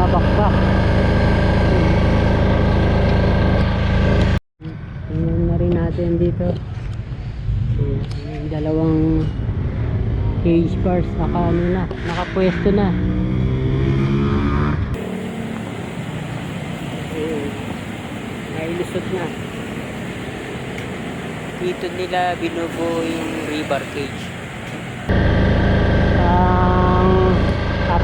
binabakbak. Tingnan na rin natin dito. Yung dalawang cage cars naka ano na, nakapwesto na. Nailusot na. Dito nila binubuo yung rebar cage. Ang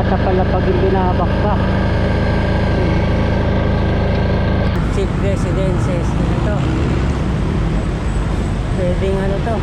apat na pala pag yung binabakbak. Chief residences. Ito. Pwedeng ano to.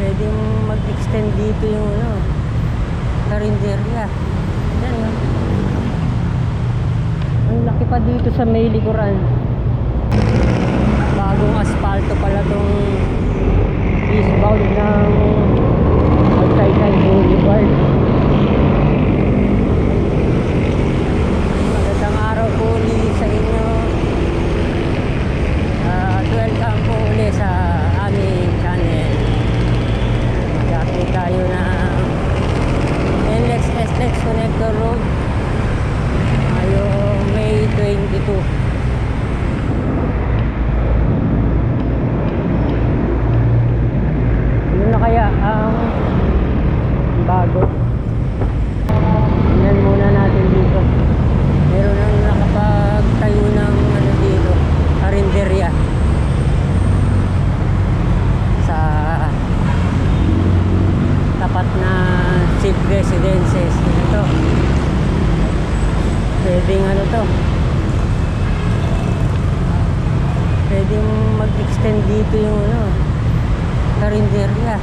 Pwedeng mag-extend dito yung ano. Karinderya. Yan yun. Ang laki pa dito sa may likuran. Bagong asfalto pala tong eastbound ng Magsaysay Boulevard. Magandang araw po ulit sa inyo. Ah, At welcome po ulit sa aming channel. Dati tayo na NLEX SLEX Connector Road. Ngayong May 22. Ano na kaya ang bago? Tingnan muna natin dito. Meron nang nakapagtayo ng ano dito, karinderya. Sa tapat na chief residences. Ito. Pwedeng ano to. Pwedeng mag-extend dito yung ano, karinderya.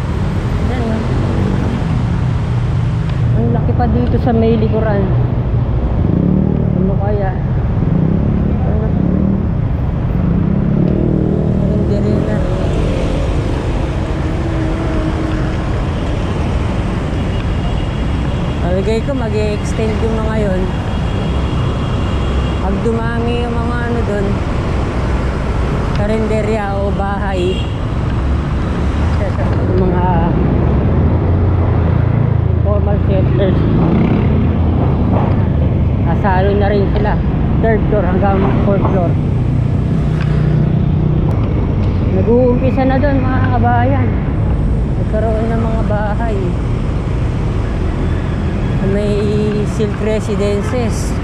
Yan yun. Ang laki pa dito sa may likuran. Ano kaya? Ano? Karinderya na. Palagay ko mag extend yung mga yun. Pag dumami yung mga ano doon, karinderya o bahay, mga informal settlers nasalo na rin sila. Third floor hanggang fourth floor. Nag-uumpisa na doon mga kabayan. Nagkaroon ng mga bahay. May silk residences.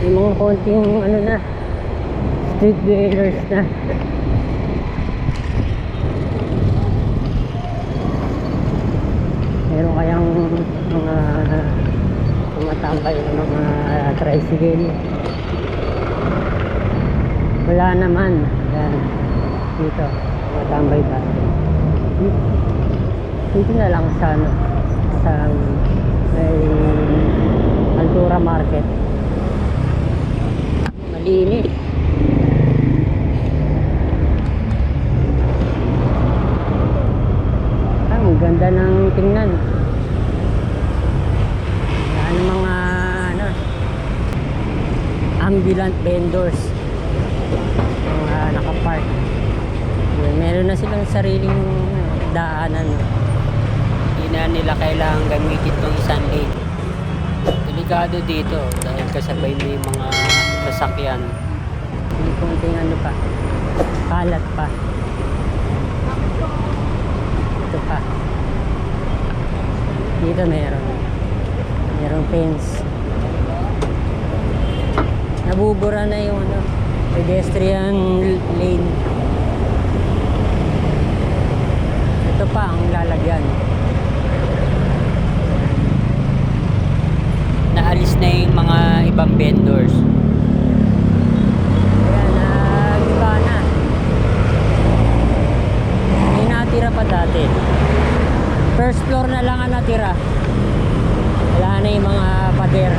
May mga konting ano na street dwellers na meron kayang mga tumatambay ng mga tricycle. Wala naman. Yan. Dito. Tumatambay ba dito na lang sa ano sa may Altura Market. Malinis. Ang ganda ng tingnan. Yan ang mga ano ambulant vendors. Mga nakapark. Yun, meron na silang sariling daanan hindi na nila kailangan gamitin tong isang lane. Delikado dito dahil kasabay mo yung mga sasakyan. May konting ano pa kalat pa. Ito pa dito meron. Merong fence. Nabubura na yung ano pedestrian lane. Ito pa ang lalagyan. Naalis na yung mga ibang vendors. Ayan nag-iba na. May natira pa dati first floor na lang ang natira. Wala na yung mga pader.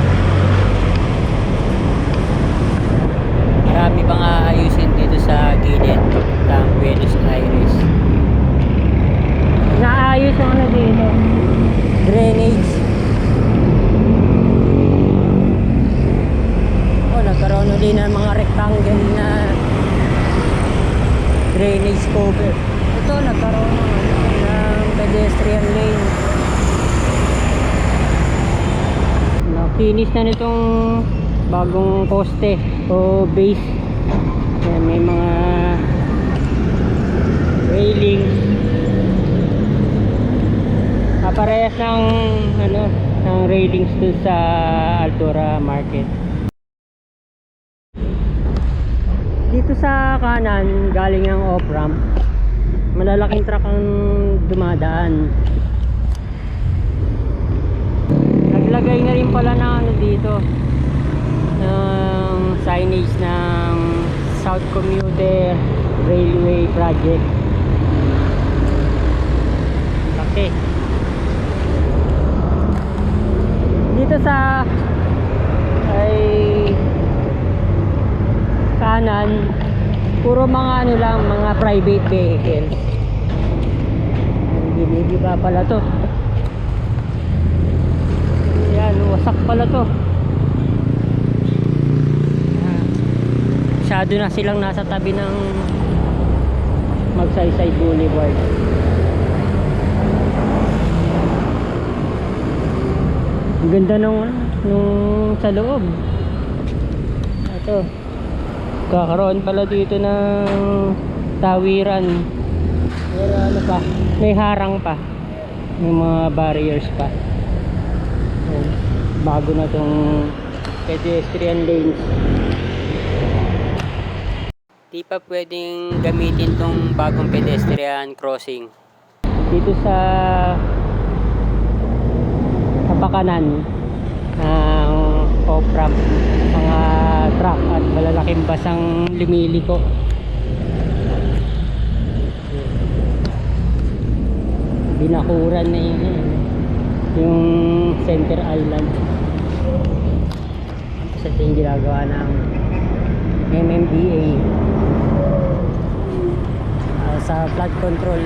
Marami pang aayusin dito sa gilid papuntang Buenos Aires? Naayos yung ano dito. Drainage. Oh nagkaroon ulit ng mga rectangle na drainage cover. Ito nagkaroon ng, ng pedestrian lane kinis na nitong bagong poste o base. Ayan, may mga railing. Ah, parehas ng ano, ng railings dun sa Altura Market. Dito sa kanan, galing ang off-ramp. Malalaking truck ang dumadaan. Naglagay na rin pala ng ano dito ng signage ng South Commuter Railway Project. Laki. Dito sa ay kanan puro mga ano lang mga private vehicles binibiba pala to. Yan wasak pala to. Masyado na silang nasa tabi ng magsaysay boulevard. Ang ganda nung nung sa loob. Ito. Kakaroon pala dito ng tawiran pero ano pa may harang pa. May mga barriers pa. Ayan. bago na tong pedestrian lanes di pa pwedeng gamitin tong bagong pedestrian crossing. Dito sa kapakanan ng off-ramp mga truck at malalaking basang lumiliko binakuran na yun eh. yung center island. Ito yung ginagawa ng MMDA Ah, sa flood control.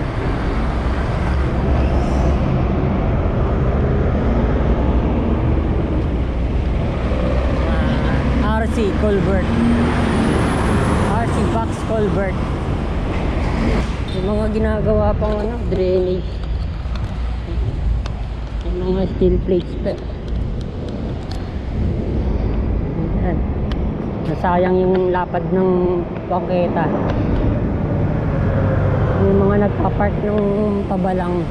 Ah, RC Colbert. RC Box Colbert. Yung mga ginagawa pang ano, drainage mga steel plates pa. Ayan. nasayang yung lapad ng bangketa. Yung mga nagpa-park ng pabalang.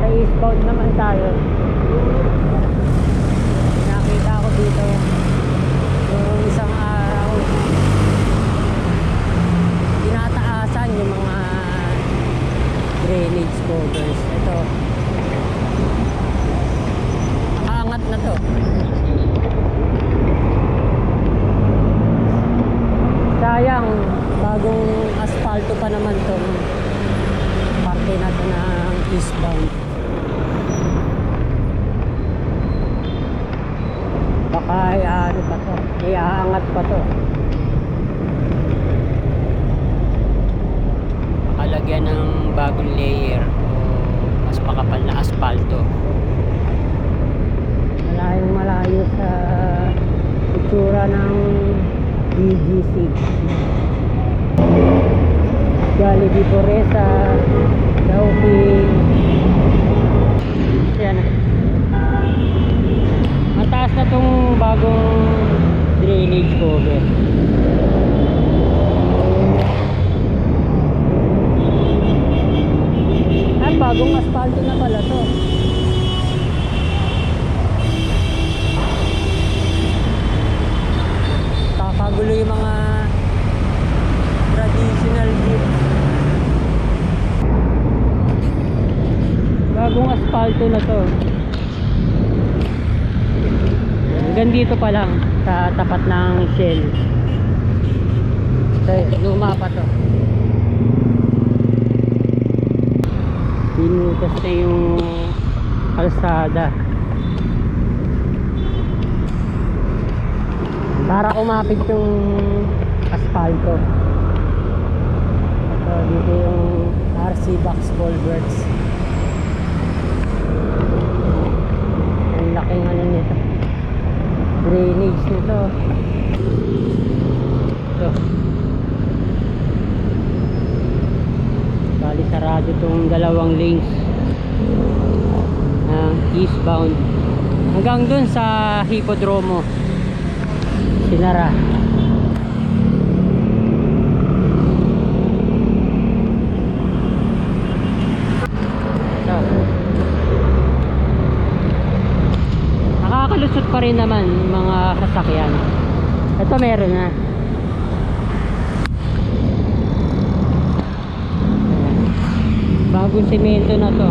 Sa eastbound naman tayo nakita ko dito yung isang araw tinataasan yung mga drainage covers ito nakaangat na to sayang bagong asfalto pa naman tong parte na to ng eastbound. Baka ano pa to? Iaangat pa to. Makalagyan ng bagong layer o mas makapal na asfalto malayong malayo sa itsura ng BGC Jollibee Poresa Dauping yan mataas na tong bagong drainage cover. Ah bagong asfalto na pala to. Kakagulo yung mga traditional jeep bagong asfalto na to. Hanggang dito pa lang sa tapat ng shell. Ito luma pa to. Pinutas na yung kalsada. Para kumapit yung asfalto. Ito dito yung RC box culverts ang laking ano nito bali sarado itong dalawang lanes na eastbound. Hanggang dun sa Hipodromo sinara So, nakakalusot pa rin naman mga sasakyan. Ito meron na. Bagong semento na to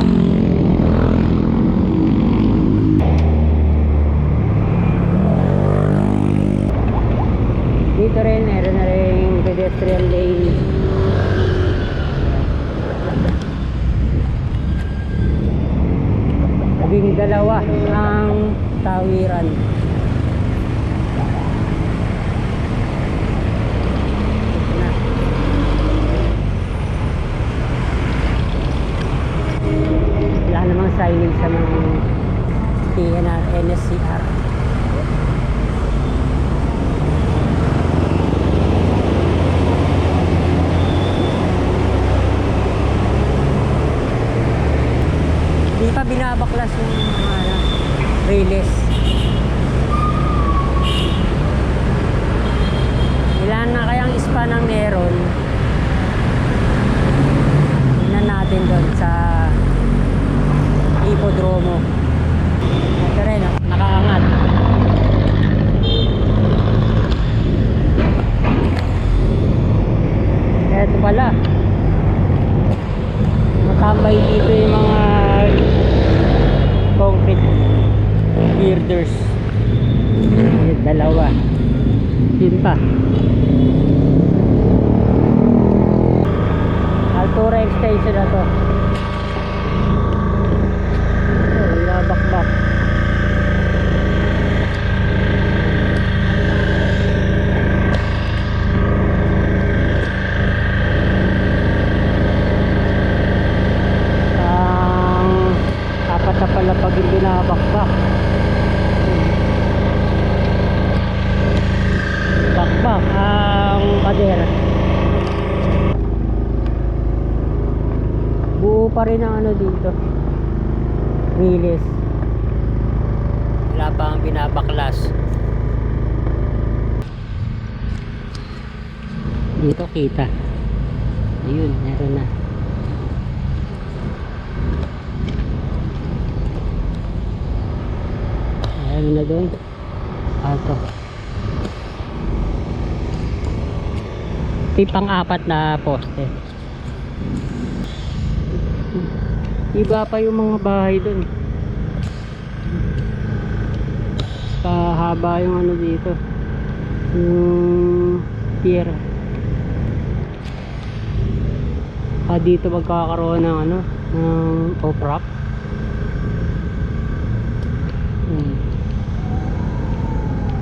pa rin ang ano dito release wala pa ang binabaklas dito kita ayun meron na Ano na doon? Ato. Ito yung pang-apat na poste. Iba pa yung mga bahay doon. Kahaba yung ano dito. Yung pier. Ah, dito magkakaroon ng ano, ng off-rock. Hmm.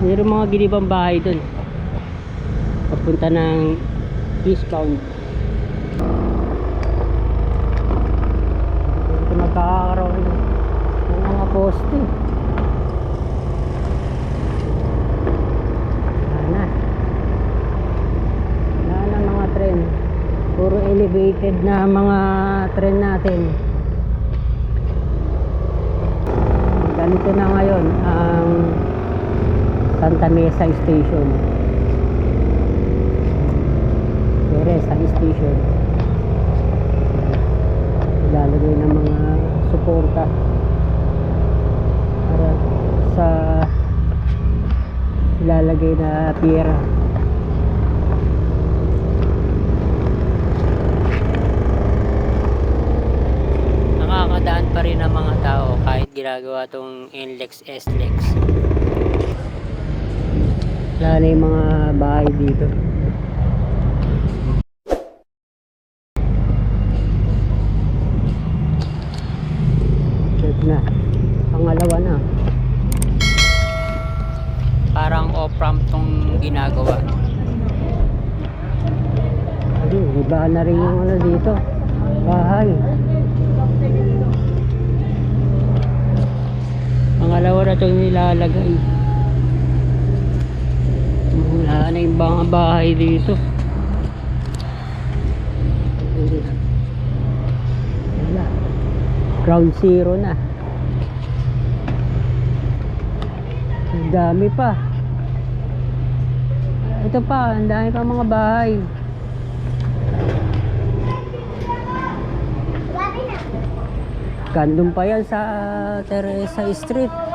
Meron mga ginibang bahay dun. Papunta ng eastbound. Dito magkakaroon ng mga poste. Wala na. Wala na mga tren. Puro elevated na mga tren natin. Ganito na ngayon ang Santa Mesa Station. Teresa Station. Ilalagay ng mga suporta sa ilalagay na piera. Nakakadaan pa rin ang mga tao kahit ginagawa tong NLEX SLEX. Wala na yung mga bahay dito. Third na. Pangalawa na. Parang off-ramp tong ginagawa. Ayun, iba na rin yung ano dito. Bahay. Pangalawa na itong nilalagay. Wala na yung mga bahay dito. Ground zero na. Ang dami pa. Ito pa, ang dami pa mga bahay. Gandun pa yan sa Teresa Street.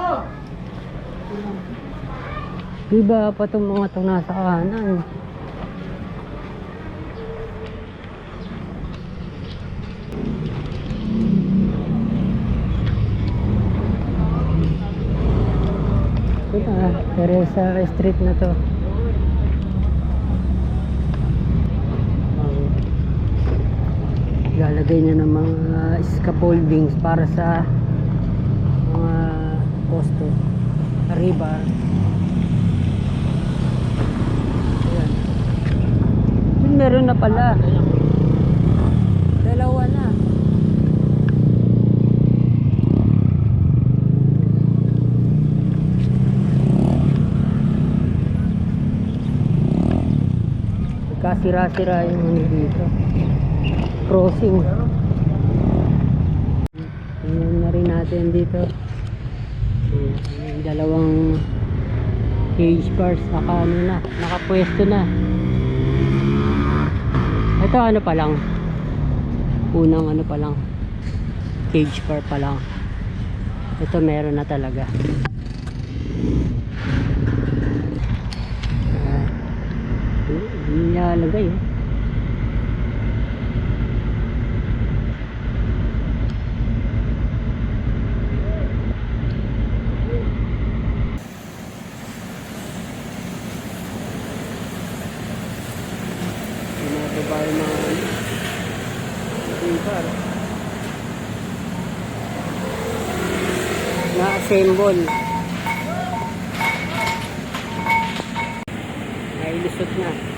Diba pa itong mga itong nasa kanan? Ito na, Teresa Street na to. Lalagay niya ng mga scaffoldings para sa poste. Arriba. Ayan. Yun, meron na pala. Dalawa na. Kasira-sira yung ano dito. Crossing. Tingnan na rin natin dito. Dalawang cage bars naka ano na, nakapwesto na. Ito ano pa lang. Unang ano pa lang. Cage bar pa lang. Ito meron na talaga. Hindi nilalagay eh. Pinapaba yung mga ano. Ipar. Na-assemble. Nailusot na.